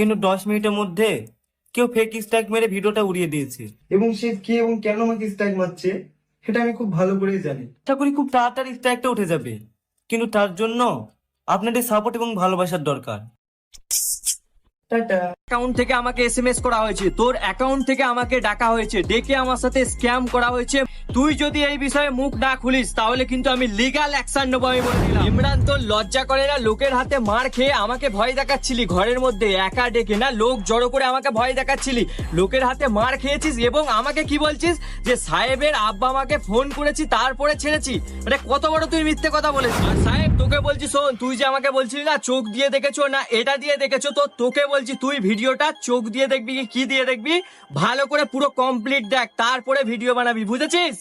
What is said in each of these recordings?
কিন্তু দশ মিনিটের মধ্যে কেউ ফেক স্ট্রাইক মেরে ভিডিওটা উড়িয়ে দিয়েছে। এবং সে কে এবং কেন আমাকে স্ট্রাইক মারছে সেটা আমি খুব ভালো করেই জানি। আশা করি খুব তাড়াতাড়ি স্ট্রাইকটা উঠে যাবে। কিন্তু তার জন্য আপনাদের সাপোর্ট এবং ভালোবাসার দরকার। টাটা। অ্যাকাউন্ট থেকে আমাকে এসএমএস করা হয়েছে। তোর অ্যাকাউন্ট থেকে আমাকে ডাকা হয়েছে। ডেকে আমার সাথে স্ক্যাম করা হয়েছে। তুই যদি এই বিষয়ে মুখ না খুলিস, তাহলে কিন্তু আমি লিগাল অ্যাকশন নেব আমি বলে দিলাম। ইমরান তোর লজ্জা করে না, লোকের হাতে মার খেয়ে আমাকে ভয় দেখাচ্ছিলি ঘরের মধ্যে, একা ডেকে না, লোক জড়ো করে আমাকে ভয় দেখাচ্ছিলি। লোকের হাতে মার খেয়েছিস এবং আমাকে কি বলছিস? যে সাহেবের আব্বা আমাকে ফোন করেছি, তারপরে ছেড়েছি। মানে কত বড় তুই মিথ্যে কথা বলেছিস। আর সাহেব, তোকে বলছি শোন, তুই যে আমাকে বলছিলি না, চোখ দিয়ে দেখেছ না, এটা দিয়ে দেখেছ, তো তোকে বলছি তুই ভিডিওটা চোখ দিয়ে দেখবি কি দিয়ে দেখবি? ভালো করে পুরো কমপ্লিট দেখ, তারপরে ভিডিও বানাবি, বুঝেছিস?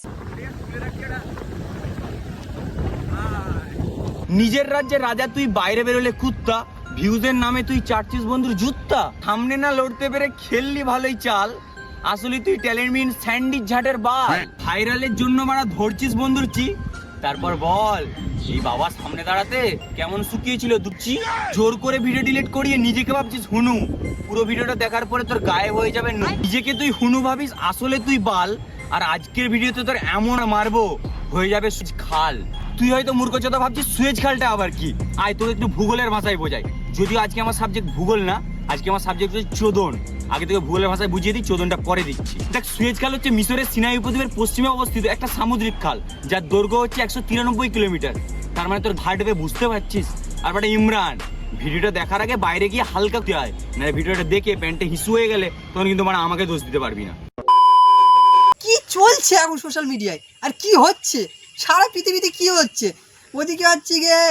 নিজের রাজ্যের রাজা তুই বাইরে বেরোলে কুত্তা ভিউজের নামে তুই চারছিস বন্ধুর জুত্তা। সামনে না লড়তে পেরে খেললি ভালোই চাল। আসলে তুই ট্যালেন্ট মিন স্যান্ডি ঝাটের বাল। ভাইরালের জন্য মারা ধরছিস বন্ধুর চি। তারপর বল এই বাবা সামনে দাঁড়াতে কেমন শুকিয়েছিল দুচ্ছি জোর করে ভিডিও ডিলিট করিয়ে নিজেকে ভাবছিস হুনু। পুরো ভিডিওটা দেখার পরে তোর গায়েব হয়ে যাবে নু। নিজেকে তুই হুনু ভাবিস আসলে তুই বাল। আর আজকের ভিডিওতে তোর এমন মারবো হয়ে যাবে খাল। তুই হয়তো মূর্খচোদা ভাবছিস, সুয়েজ খালটা আবার কি? আয় তোকে একটু ভূগোলের ভাষায় বোঝাই। যদিও আজকে আমার সাবজেক্ট ভূগোল না, আজকে আমার সাবজেক্ট হচ্ছে চোদন। আগে থেকে ভূগোলের ভাষায় বুঝিয়ে দিই, চোদনটা পরে দিচ্ছি দেখ, সুয়েজ খাল হচ্ছে মিশরের সিনাই উপদ্বীপের পশ্চিমে অবস্থিত একটা সামুদ্রিক খাল, যার দৈর্ঘ্য হচ্ছে একশো তিরানব্বই কিলোমিটার। তার মানে তোর ঘাট ভেবে বুঝতে পারছিস? আর বেটা ইমরান, ভিডিওটা দেখার আগে বাইরে গিয়ে হালকা তুই আয়। না ভিডিওটা দেখে প্যান্টে হিসু হয়ে গেলে তখন কিন্তু মানে আমাকে দোষ দিতে পারবি না। কি চলছে এখন সোশ্যাল মিডিয়ায় আর কি হচ্ছে? সারা পৃথিবীতে কি হচ্ছে? ওদিকে হচ্ছে গিয়ে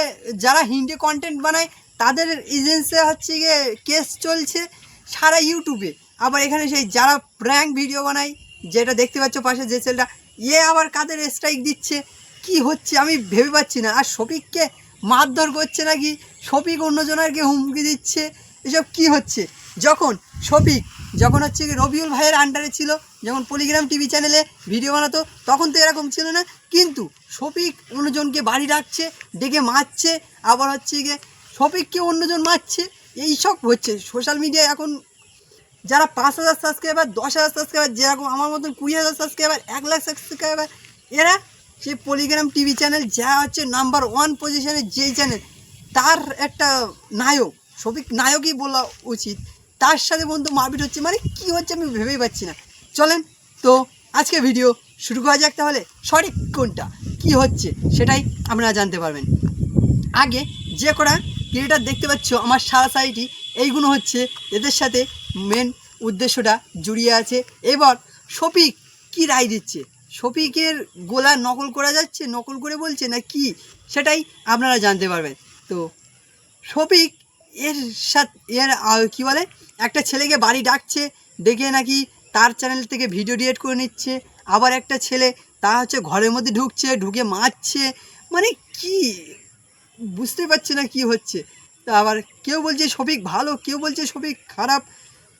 যারা হিন্দি কন্টেন্ট বানায়, তাদের এজেন্সি হচ্ছে গিয়ে কেস চলছে সারা ইউটিউবে আবার এখানে সেই যারা প্র্যাঙ্ক ভিডিও বানায়, যেটা দেখতে পাচ্ছ পাশে যে ছেলেটা ইয়ে আবার কাদের স্ট্রাইক দিচ্ছে? কি হচ্ছে? আমি ভেবে পাচ্ছি না। আর শফিককে মারধর করছে নাকি? শফিক অন্যজনাকে হুমকি দিচ্ছে? এসব কি হচ্ছে? যখন শফিক যখন হচ্ছে রবিউল ভাইয়ের আন্ডারে ছিল, যখন পলিগ্রাম টিভি চ্যানেলে ভিডিও বানাতো, তখন তো এরকম ছিল না। কিন্তু শফিক অন্যজনকে বাড়ি রাখছে ডেকে মারছে, আবার হচ্ছে গিয়ে শফিককে অন্যজন মারছে। এই সব হচ্ছে। সোশ্যাল মিডিয়ায় এখন যারা পাঁচ হাজার সাবস্ক্রাইবার দশ হাজার সাবস্ক্রাইবার যেরকম আমার মতন কুড়ি হাজার সাবস্ক্রাইবার এক লাখ সাবস্ক্রাইবার এরা সেই পলিগ্রাম টিভি চ্যানেল যা হচ্ছে নাম্বার ওয়ান পজিশনে যেই চ্যানেল তার একটা নায়ক সবিক নায়কই বলা উচিত। তার সাথে বন্ধু মারপিট হচ্ছে মানে কি হচ্ছে আমি ভেবেই পাচ্ছি না। চলেন, তো আজকে ভিডিও শুরু করা যাক তাহলে। সঠিক কোনটা? কি হচ্ছে? সেটাই আপনারা জানতে পারবেন। আগে যে কটা ক্রিয়েটার দেখতে পাচ্ছ, আমার সারা সাইটই এইগুলো হচ্ছে এদের সাথে মেন উদ্দেশ্যটা জুড়িয়ে আছে। এবার শফিক কি রায় দিচ্ছে? শফিকের গোলা নকল করা যাচ্ছে, নকল করে বলছে না কি? সেটাই আপনারা জানতে পারবেন। তো শফিক এর সাথে, এর কি বলে? একটা ছেলেকে বাড়ি ডাকছে ডেকে নাকি তার চ্যানেল থেকে ভিডিও ডিলিট করে নিচ্ছে। আবার একটা ছেলে তা হচ্ছে ঘরের মধ্যে ঢুকছে, ঢুকে মারছে। মানে কি? বুঝতে পারছে না কি হচ্ছে। তা আবার কেউ বলছে শফিক ভালো, কেউ বলছে শফিক খারাপ।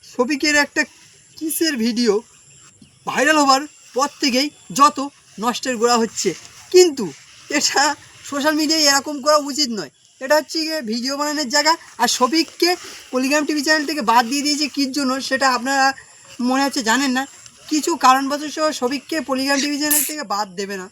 শফিকের একটা কিসের ভিডিও ভাইরাল হবার পর থেকেই যত নষ্টের গোড়া হচ্ছে। কিন্তু এটা সোশ্যাল মিডিয়ায় এরকম করা উচিত নয়। এটা হচ্ছে গিয়ে ভিডিও বানানোর জায়গা। আর শফিককে পলিগ্রাম টিভি চ্যানেল থেকে বাদ দিয়ে দিয়েছে কির জন্য সেটা আপনারা মনে হচ্ছে জানেন না। কিছু কারণবশত শফিককে পলিগ্রাম টিভি চ্যানেল থেকে বাদ দেবে না।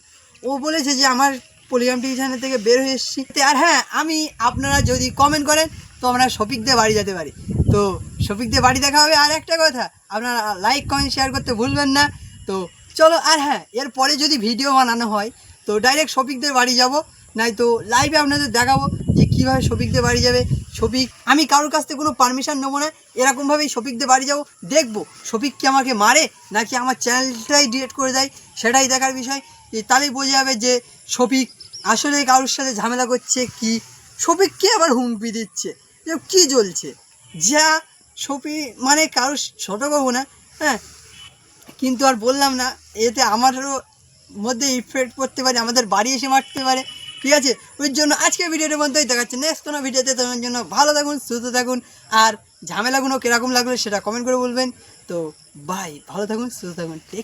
ও বলেছে যে আমার পলিগ্রাম টিভি চ্যানেল থেকে বের হয়ে এসেছি। আর হ্যাঁ আমি আপনারা যদি কমেন্ট করেন, তো আমরা শফিকদের বাড়ি যেতে পারি। তো শফিকদের বাড়ি দেখা হবে আর একটা কথা, আপনারা লাইক কমেন্ট শেয়ার করতে ভুলবেন না। তো চলো, আর হ্যাঁ এরপরে যদি ভিডিও বানানো হয়, তো ডাইরেক্ট শফিকদের বাড়ি যাব। নাই তো লাইভে আপনাদের দেখাবো যে কীভাবে শফিকদের বাড়ি যাবে। শফিক, আমি কারোর কাছ থেকে কোনো পারমিশন নেব না, এরকমভাবেই শফিকদের বাড়ি যাব। দেখব শফিক কি আমাকে মারে নাকি আমার চ্যানেলটাই ডিলিট করে দেয়, সেটাই দেখার বিষয়। তাহলেই বোঝা যাবে যে শফিক আসলে কারোর সাথে ঝামেলা করছে কি? শফিককে আবার হুমকি দিচ্ছে। কী জ্বলছে? যা শফি মানে কারোর ছোটো বাবু না হ্যাঁ? কিন্তু আর বললাম না, এতে আমারও মধ্যে ইফেক্ট পড়তে পারে, আমাদের বাড়ি এসে মারতে পারে। ঠিক আছে? ওই জন্য আজকে ভিডিওটার মধ্যেই দেখাচ্ছে নেক্সট কোনো ভিডিওতে। তোমার জন্য ভালো থাকুন, সুস্থ থাকুন। আর ঝামেলাগুলো কীরকম লাগল সেটা কমেন্ট করে বলবেন। তো বাই ভালো থাকুন, সুস্থ থাকুন।